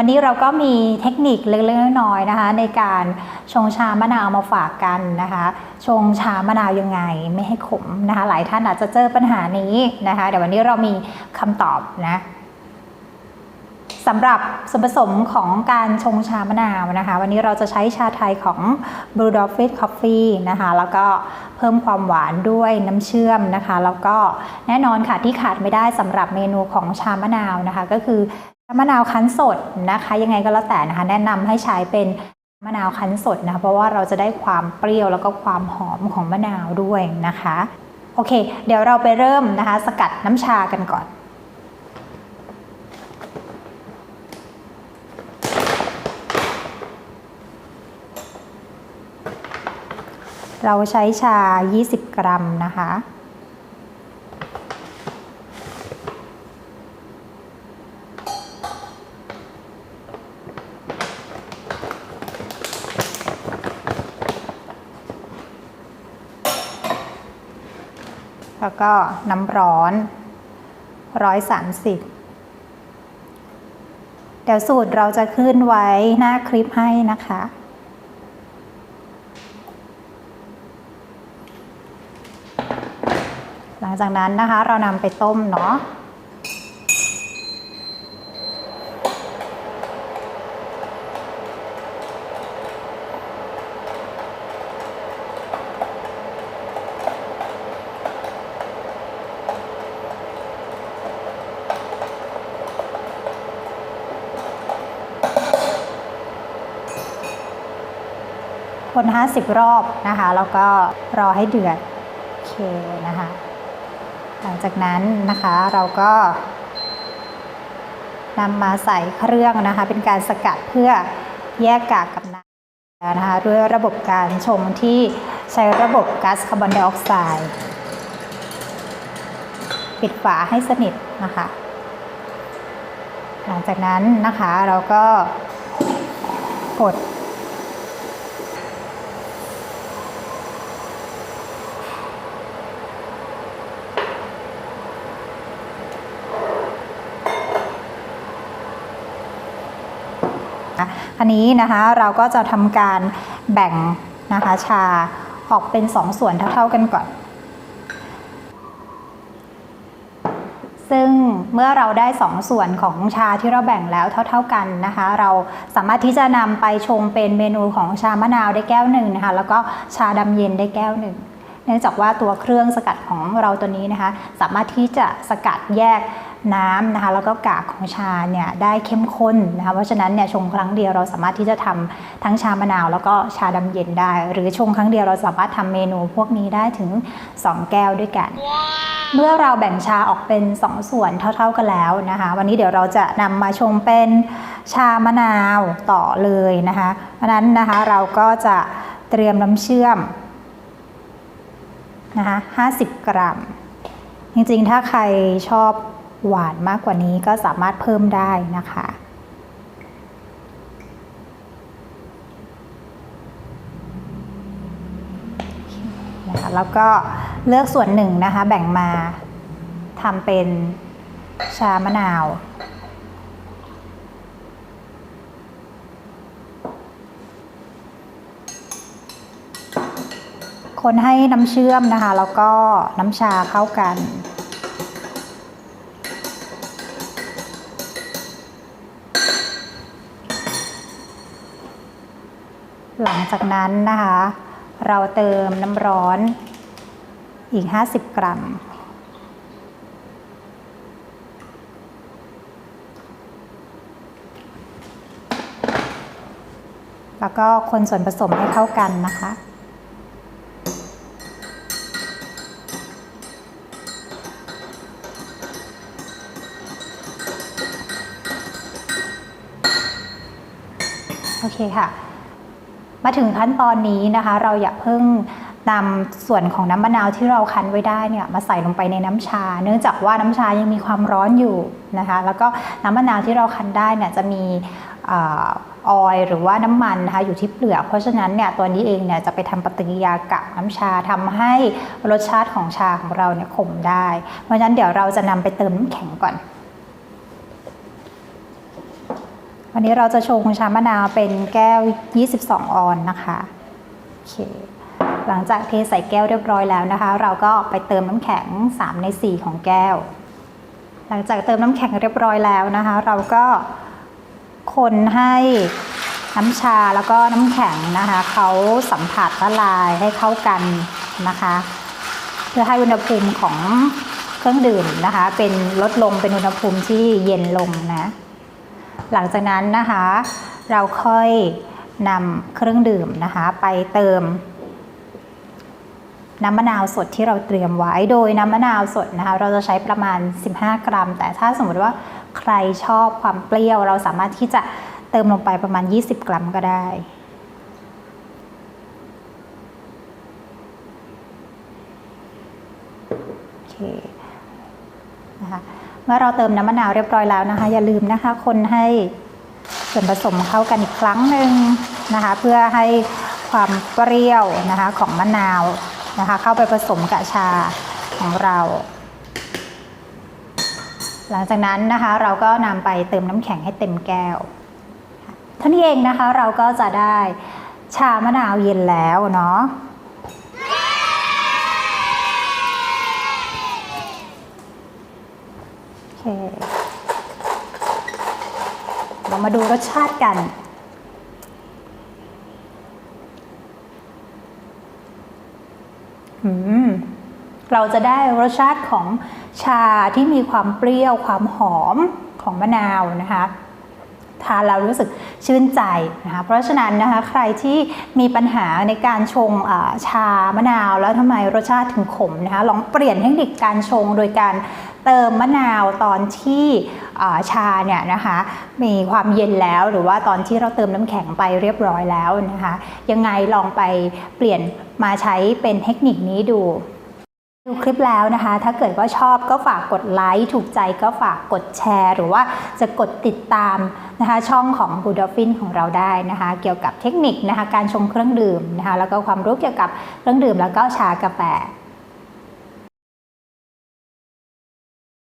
วันนี้เราก็มีเทคนิคเล็กๆน้อยๆนะคะ ในการชงชามะนาวมาฝากกันนะคะ ชงชามะนาวยังไงไม่ให้ขมนะคะ หลายท่านอาจจะเจอปัญหานี้นะคะเดี๋ยววันนี้เรามีคำตอบนะสำหรับส่วนผสมของการชงชามะนาวนะคะ วันนี้เราจะใช้ชาไทยของ Blue d o g f i t Coffee นะคะ แล้วก็เพิ่มความหวานด้วยน้ำเชื่อมนะคะ แล้วก็แน่นอนค่ะที่ขาดไม่ได้สำหรับเมนูของชามะนาวนะคะ ก็คือ มะนาวคั้นสดนะคะ ยังไงก็แล้วแต่นะคะ แนะนำให้ใช้เป็นมะนาวคั้นสดนะะเพราะว่าเราจะได้ความเปรี้ยวแล้วก็ความหอมของมะนาวด้วยนะคะ โอเค เดี๋ยวเราไปเริ่มนะคะ สกัดน้ำชากันก่อนเราใช้ชา 20 กรัมนะคะ แล้วก็น้ำร้อน 130 เดี๋ยวสูตรเราจะขึ้นไว้หน้าคลิปให้นะคะ หลังจากนั้นนะคะเรานำไปต้มเนาะ คน 50 รอบนะคะ แล้วก็รอให้เดือดโอเคนะคะ หลังจากนั้นนะคะเราก็นำมาใส่เครื่องนะคะ เป็นการสกัดเพื่อแยกกากกับน้ำนะคะ ด้วยระบบการชงที่ใช้ระบบก๊าซคาร์บอนไดออกไซด์ปิดฝาให้สนิทนะคะ หลังจากนั้นนะคะเราก็กด อันนี้นะคะเราก็จะทำการแบ่งนะคะชาออกเป็น 2 ส่วนเท่าๆกันก่อน ซึ่งเมื่อเราได้ 2 ส่วนของชาที่เราแบ่งแล้วเท่า ๆกันนะคะ เราสามารถที่จะนำไปชงเป็นเมนูของชามะนาวได้แก้วหนึ่งนะคะ แล้วก็ชาดำเย็นได้แก้วหนึ่งเนื่องจากว่าตัวเครื่องสกัดของเราตัวนี้นะคะ สามารถที่จะสกัดแยก น้ำนะคะแล้วก็กากของชาเนี่ยได้เข้มข้นนะคะเพราะฉะนั้นเนี่ยชงครั้งเดียวเราสามารถที่จะทำทั้งชามะนาว แล้วก็ชาดำเย็นได้ หรือชงครั้งเดียวเราสามารถทำเมนูพวกนี้ได้ถึง 2 แก้วด้วยกัน เมื่อเราแบ่งชาออกเป็น 2 ส่วนเท่า ๆกันแล้วนะคะวันนี้เดี๋ยวเราจะนำมาชงเป็นชามะนาวต่อเลยนะคะเพราะฉะนั้นนะคะเราก็จะเตรียมน้ำเชื่อมนะคะ50 กรัม จริงๆ ถ้าใครชอบ หวานมากกว่านี้ก็สามารถเพิ่มได้นะคะ แล้วก็เลือกส่วนหนึ่งนะคะ แบ่งมาทำเป็นชามะนาวคนให้น้ำเชื่อมนะคะ แล้วก็น้ำชาเข้ากัน หลังจากนั้นนะคะ เราเติมน้ำร้อนอีก 50 กรัม แล้วก็คนส่วนผสมให้เข้ากันนะคะโอเคค่ะ มาถึงขั้นตอนนี้นะคะ เราอย่าเพิ่งนำส่วนของน้ำมะนาวที่เราคั้นไว้ได้เนี่ยมาใส่ลงไปในน้ำชา เนื่องจากว่าน้ำชายังมีความร้อนอยู่นะคะ แล้วก็น้ำมะนาวที่เราคั้นได้เนี่ยจะมีออยหรือว่าน้ำมันนะคะอยู่ที่เปลือก เพราะฉะนั้นเนี่ยตัวนี้เองเนี่ยจะไปทำปฏิกิริยากับน้ำชาทำให้รสชาติของชาของเราเนี่ยขมได้ เพราะฉะนั้นเดี๋ยวเราจะนำไปเติมน้ำแข็งก่อน เวันนี้เราจะชงชามะนาวเป็นแก้ว 22 ออนนะคะโอเคหลังจากเทใส่แก้วเรียบร้อยแล้วนะคะ เราก็ไปเติมน้ำแข็ง 3 ใน 4 ของแก้ว หลังจากเติมน้ำแข็งเรียบร้อยแล้วนะคะ เราก็คนให้น้ำชาแล้วก็น้ำแข็งนะคะเขาสัมผัสละลายให้เข้ากันนะคะ เพื่อให้อุณหภูมิของเครื่องดื่มนะคะ เป็นลดลงเป็นอุณหภูมิที่เย็นลงนะ หลังจากนั้นนะคะ เราค่อยนำเครื่องดื่มนะคะ ไปเติม น้ำมะนาวสดที่เราเตรียมไว้โดยน้ำมะนาวสดนะคะ เราจะใช้ประมาณ 15 กรัม แต่ถ้าสมมติว่าใครชอบความเปรี้ยว เราสามารถที่จะเติมลงไปประมาณ 20 กรัมก็ได้โอเคนะคะ เมื่อเราเติมน้ำมะนาวเรียบร้อยแล้วนะคะ อย่าลืมนะคะ คนให้ส่วนผสมเข้ากันอีกครั้งหนึ่งนะคะ เพื่อให้ความเปรี้ยวนะคะของมะนาวนะคะ เข้าไปผสมกับชาของเรา หลังจากนั้นนะคะ เราก็นำไปเติมน้ำแข็งให้เต็มแก้วเท่านี้เองนะคะเราก็จะได้ชามะนาวเย็นแล้วเนาะ โอ เคเรามาดูรสชาติกัน เราจะได้รสชาติของชาที่มีความเปรี้ยวความหอมของมะนาวนะคะทานแล้วรู้สึกชื่นใจนะคะเพราะฉะนั้นนะคะใครที่มีปัญหาในการชงชามะนาว แล้วทำไมรสชาติถึงขมนะคะลองเปลี่ยนเทคนิคการชงโดยการ เติมมะนาวตอนที่ชาเนี่ยนะคะมีความเย็นแล้วหรือว่าตอนที่เราเติมน้ำแข็งไปเรียบร้อยแล้วนะคะยังไงลองไปเปลี่ยนมาใช้เป็นเทคนิคนี้ดูดูคลิปแล้วนะคะ ถ้าเกิดว่าชอบก็ฝากกดไลค์ ถูกใจก็ฝากกดแชร์ หรือว่าจะกดติดตามนะคะ ช่องของ b u d o f i n ของเราได้นะคะ เกี่ยวกับเทคนิคนะคะ การชงเครื่องดื่มนะคะ แล้วก็ความรู้เกี่ยวกับเครื่องดื่มแล้วก็ชากาแฟ